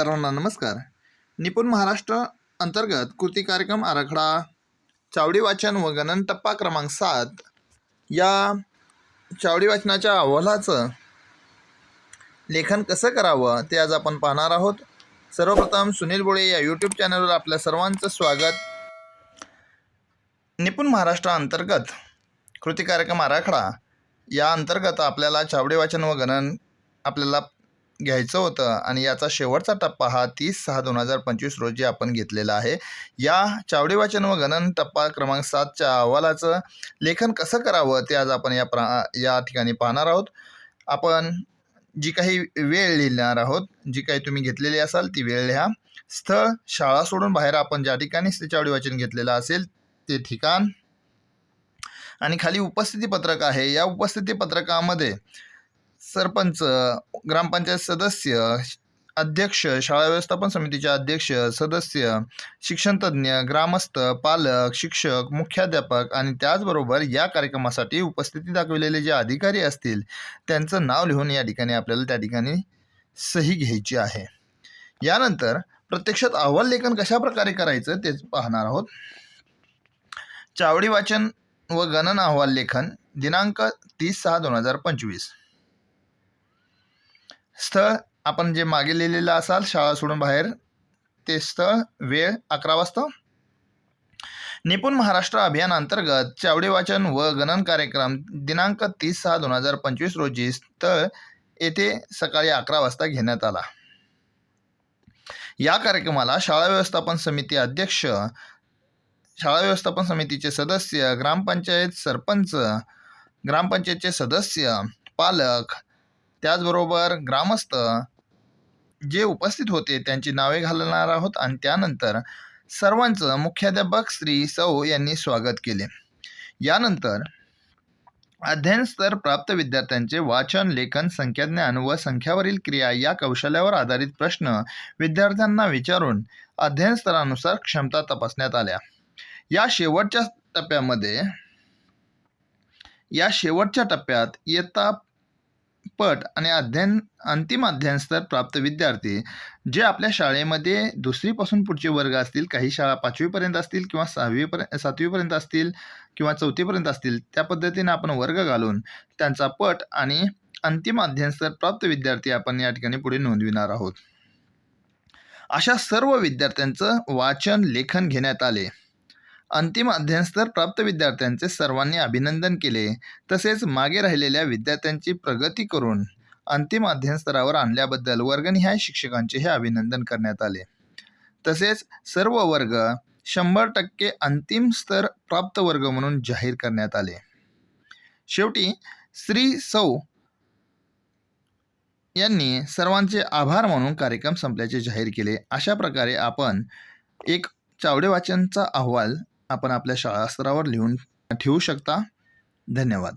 सर्वांना नमस्कार. निपुण महाराष्ट्र अंतर्गत कृती कार्यक्रम आराखडा चावडी वाचन व गणन टप्पा क्रमांक सात या चावडी वाचनाच्या अहवालाचं लेखन कसं करावं ते आज आपण पाहणार आहोत. सर्वप्रथम सुनील बोळे या यूट्यूब चॅनलवर आपल्या सर्वांचं स्वागत. निपुण महाराष्ट्र अंतर्गत कृती कार्यक्रम आराखडा या अंतर्गत आपल्याला चावडी वाचन व गणन आपल्याला घ्यायचं होतं. आणि याचा शेवटचा टप्पा हा तीस सहा दोन हजार पंचवीस रोजी आपण घेतलेला आहे. या चावडी वाचन व गणन टप्पा क्रमांक सातच्या अहवालाचं लेखन कसं करावं ते आज आपण या प्रा या ठिकाणी पाहणार आहोत. आपण जी काही वेळ लिहिणार आहोत जी काही तुम्ही घेतलेली असाल ती वेळ लिहा. स्थळ शाळा सोडून बाहेर आपण ज्या ठिकाणी ते चावडी वाचन घेतलेलं असेल ते ठिकाण. आणि खाली उपस्थिती पत्रक आहे. या उपस्थिती पत्रकामध्ये सरपंच ग्रामपंचायत सदस्य अध्यक्ष शाळा व्यवस्थापन समितीचे अध्यक्ष सदस्य शिक्षणतज्ज्ञ ग्रामस्थ पालक शिक्षक मुख्याध्यापक आणि त्याचबरोबर या कार्यक्रमासाठी उपस्थिती दाखविलेले जे अधिकारी असतील त्यांचं नाव लिहून या ठिकाणी आपल्याला त्या ठिकाणी सही घ्यायची आहे. यानंतर प्रत्यक्षात अहवाल लेखन कशा प्रकारे करायचं तेच पाहणार आहोत. चावडी वाचन व गणन अहवाल लेखन दिनांक तीस सहा दोन हजार पंचवीस. स्थळ आपण जे मागे लिहिलेलं असाल शाळा सोडून बाहेर ते स्थळ वेळ अकरा वाजता. निपुण महाराष्ट्र अभियान अंतर्गत चावडी वाचन व गणन कार्यक्रम दिनांक तीस सहा दोन हजार पंचवीस रोजी स्थळ येथे सकाळी अकरा वाजता घेण्यात आला. या कार्यक्रमाला शाळा व्यवस्थापन समिती अध्यक्ष शाळा व्यवस्थापन समितीचे सदस्य ग्रामपंचायत सरपंच ग्रामपंचायतचे सदस्य पालक त्याचबरोबर ग्रामस्थ जे उपस्थित होते त्यांची नावे घालणार आहोत आणि त्यानंतर सर्वांचं मुख्याध्यापक श्री सौ यांनी स्वागत केले. यानंतर अध्ययन स्तर प्राप्त विद्यार्थ्यांचे वाचन लेखन संख्याज्ञान व संख्यावरील क्रिया या कौशल्यावर आधारित प्रश्न विद्यार्थ्यांना विचारून अध्ययन स्तरानुसार क्षमता तपासण्यात आल्या. या शेवटच्या टप्प्यामध्ये या शेवटच्या टप्प्यात इयत्ता पट आणि अध्ययन अंतिम अध्ययन स्तर प्राप्त विद्यार्थी जे आपल्या शाळेमध्ये दुसरीपासून पुढचे वर्ग असतील काही शाळा पाचवीपर्यंत असतील किंवा सहावीपर्यंत सातवीपर्यंत असतील किंवा चौथीपर्यंत असतील त्या पद्धतीने आपण वर्ग घालून त्यांचा पट आणि अंतिम अध्ययन स्तर प्राप्त विद्यार्थी आपण या ठिकाणी पुढे नोंदविणार आहोत. अशा सर्व विद्यार्थ्यांचं वाचन लेखन घेण्यात आले. अंतिम अध्ययनस्तर प्राप्त विद्यार्थ्यांचे सर्वांनी अभिनंदन केले. तसेच मागे राहिलेल्या विद्यार्थ्यांची प्रगती करून अंतिम अध्ययनस्तरावर आणल्याबद्दल वर्गनिहाय शिक्षकांचे हे अभिनंदन करण्यात आले. तसेच सर्व वर्ग शंभर टक्के अंतिम स्तर प्राप्त वर्ग म्हणून जाहीर करण्यात आले. शेवटी श्री सौ यांनी सर्वांचे आभार म्हणून कार्यक्रम संपल्याचे जाहीर केले. अशा प्रकारे आपण एक चावडे वाचनचा अहवाल आपण आपल्या शाळास्तरावर लिहून ठेवू शकता. धन्यवाद.